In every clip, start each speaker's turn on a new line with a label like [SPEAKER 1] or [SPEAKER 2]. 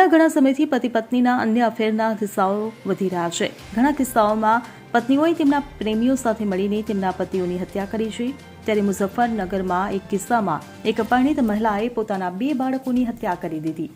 [SPEAKER 1] છેલ્લા ઘણા સમયથી પતિ પત્નીના અન્ય અફેરના કિસ્સાઓ વધી રહ્યા છે. ઘણા કિસ્સાઓમાં પત્નીઓએ તેમના પ્રેમીઓ સાથે મળીને તેમના પતિઓની હત્યા કરી છે. ત્યારે મુઝફ્ફરનગરમાં એક કિસ્સામાં એક અપરિણિત મહિલાએ પોતાના બે બાળકોની હત્યા કરી દીધી.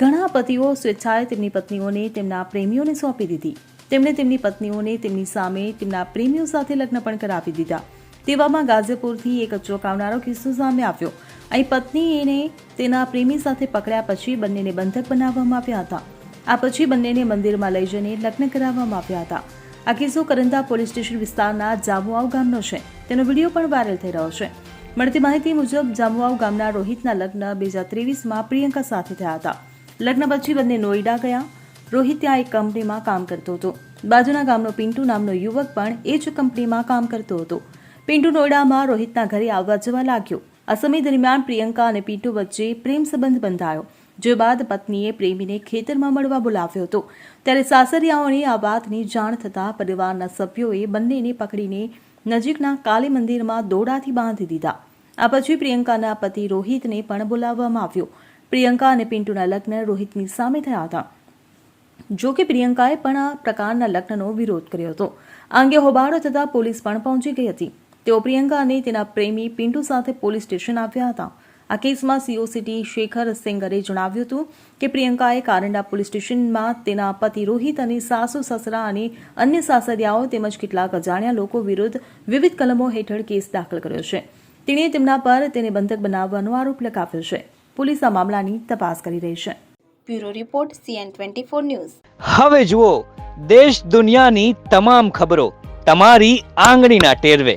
[SPEAKER 1] ઘણા પતિઓ સ્વેચ્છાએ તેમની પત્નીઓને તેમના પ્રેમીઓને સોંપી દીધી. તેમણે તેમની પત્નીઓને તેમની સામે તેમના પ્રેમીઓ સાથે લગ્ન પણ કરાવી દીધા. તેવામાં ગાઝીપુરથી એક ચોંકાવનારો કિસ્સો સામે આવ્યો. અહીં પત્નીને તેના પ્રેમી સાથે પકડ્યા પછી બંનેને બંધક બનાવવામાં આવ્યા હતા. આ પછી બંનેને મંદિરમાં લઈ જઈને લગ્ન કરાવવામાં આવ્યા હતા. આ કિસ્સો કરંદા પોલીસ સ્ટેશન વિસ્તારના જામુઆવ ગામનો છે. તેનો વીડિયો પણ વાયરલ થઈ રહ્યો છે. મળતી માહિતી મુજબ, જામુઆવ ગામના રોહિતના લગ્ન બે હજાર ત્રેવીસમાં પ્રિયંકા સાથે થયા હતા. લગ્ન પછી બંને નોઈડા ગયા. રોહિત ત્યાં એક કંપનીમાં કામ કરતો હતો. બાજુના ગામનો પિન્ટુ નામનો યુવક પણ એ જ કંપનીમાં કામ કરતો હતો. પિન્ટુ નોઈડામાં રોહિતના ઘરે આવવા જવા લાગ્યો. આ સમય દરમિયાન પ્રિયંકા અને પીટુ વચ્ચે પ્રેમ સંબંધ બંધાયો, જે બાદ પત્નીએ પ્રેમીને ખેતરમાં મળવા બોલાવ્યો હતો. ત્યારે સાસરિયાઓને આ વાતની જાણ થતાં પરિવારના સભ્યોએ બંનેને પકડીને નજીકના કાલી મંદિરમાં દોડાથી બાંધી દીધા. આ પછી પ્રિયંકાના પતિ રોહિતને પણ બોલાવવામાં આવ્યો. પ્રિયંકા અને પિન્ટુના લગ્ન રોહિતની સામે થયા હતા. જો કે પ્રિયંકાએ પણ આ પ્રકારના લગ્નનો વિરોધ કર્યો હતો. આ અંગે હોબાળો થતાં પોલીસ પણ પહોંચી ગઈ હતી. તેઓ પ્રિયંકા અને તેના પ્રેમી પિન્ટુ સાથે પોલીસ સ્ટેશન આવ્યા હતા. આ કેસમાં સીઓ સિટી શેખર સેંગરે જણાવ્યું હતું કે પ્રિયંકાએ કારંડા પોલીસ સ્ટેશનમાં તેના પતિ રોહિત અને સાસુ સસરા અને અન્ય સાસરિયાઓ તેમજ કેટલાક અજાણ્યા લોકો વિરુદ્ધ વિવિધ કલમો હેઠળ કેસ દાખલ કર્યો છે. તેણે તેમના પર તેને બંધક બનાવવાનો આરોપ લગાવ્યો છે. પોલીસ આ મામલાની તપાસ કરી રહી છે.
[SPEAKER 2] Bureau report CN twenty four news.
[SPEAKER 3] હવે જુઓ દેશ દુનિયાની તમામ ખબરો તમારી આંગળીના ટેરવે.